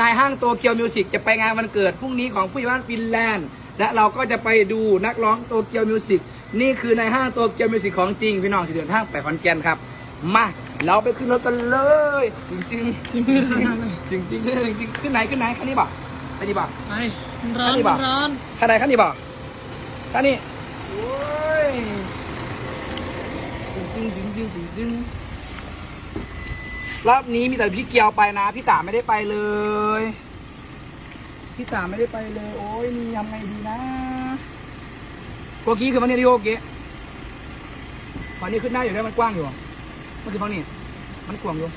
นายห้างโตเกียวมิวสิกจะไปงานวันเกิดพรุ่งนี้ของผู้ใหญ่บ้านฟินแลนด์และเราก็จะไปดูนักร้องโตเกียวมิวสิกนี่คือในห้างโตเกียวมิวสิกของจริงพี่น้องที่เดินทางไปขอนแก่นครับมาเราไปขึ้นรถกันเลยจริงจริงจริงจริงจริงจริงจริงขึ้นไหนขึ้นไหนคันนี้บอกคันนี้บอกไปร้อนอันนี้เปล่าร้อนคันไหนคันนี้บอกคันนี้โอ้ยจริงจริงจริงจริงจ รอบนี้มีแต่พี่เกียวไปนะ พี่ตาไม่ได้ไปเลย พี่ตาไม่ได้ไปเลย โอ้ยนี่ทำไงดีนะโกกี้คือมันนี่ดิโอเกะวันนี้ขึ้นได้อยู่แล้มันกว้างอยู่มันคือฝั่งนี้มันกว้างอยู่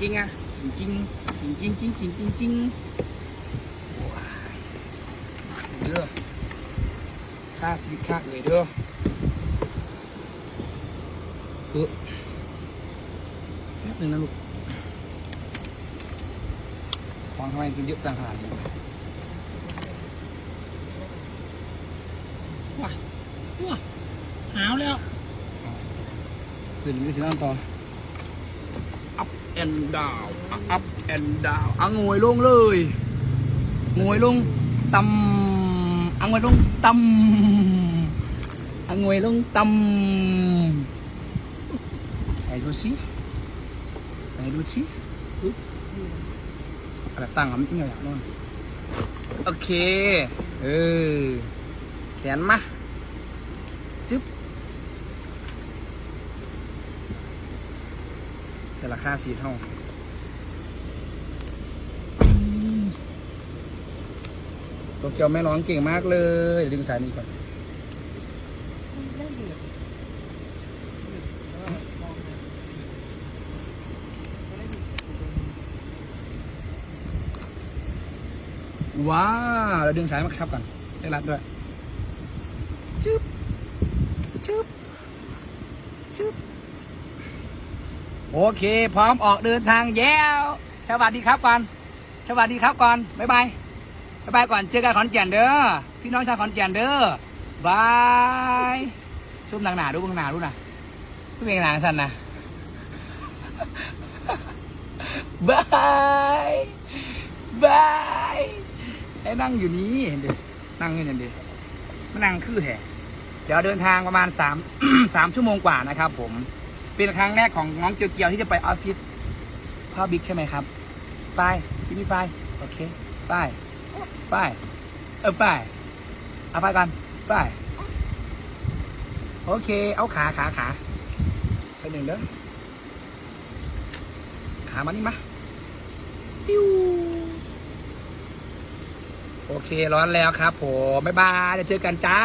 จริงอะจริงจริงจริงจริงจริงจริงๆว้ายเด้อ ค่าชีวิตค่าเลยเด้อเออแป๊บหนึงนะลูก ของทำไมกินเยอะจังขนาดนี้ว้าว้าหาวแล้วขึ้นไปถึงนั่นต่อ up and down up and down เอางวยลงเลยงวยลงตำ Ăn ngoài luôn tâm Ăn ngoài luôn tâm Ai đua xí Ai đua xí Là tăng lắm những người đạp luôn Ok Ừ Chén mắt Chúp แต่ราคาสีเท่า ตัวเกียวแม่ร้องเก่งมากเลยเดี๋ยวดึงสายนี้ก่อนว้าวเราดึงสายมาครับก่อนได้รัดด้วยจึ๊บจึ๊บจึ๊บโอเค พร้อมออกเดินทางแล้วสวัสดีครับก่อนสวัสดีครับก่อนบ๊ายบาย บ๊ายบายก่อนเจอกันขอนแก่นเด้อพี่น้องชาวขอนแก่นเด้อบายซุ่มหนังหนาดูเบื้องหนาดูนะพี่เป็นหนังสั้นนะบายบายไอ้นั่งอยู่นี้เห็นดินั่งอยู่นี่นดิมานั่งคือแท้เดี๋ยวเดินทางประมาณสามสามชั่วโมงกว่านะครับ ผมเป็นครั้งแรกของน้องเกียวเกียวที่จะไปออฟฟิศพ่อบิ๊กใช่ไหมครับไปที่มีไฟโอเคไป ไป เออไป เอาไปกันไป โอเค เอาขาขาขาไปหนึ่งเด้อ ขามานี่มาติ้วโอเค ร้อนแล้วครับผม บ๊ายบาย เดี๋ยวเจอกันจ้า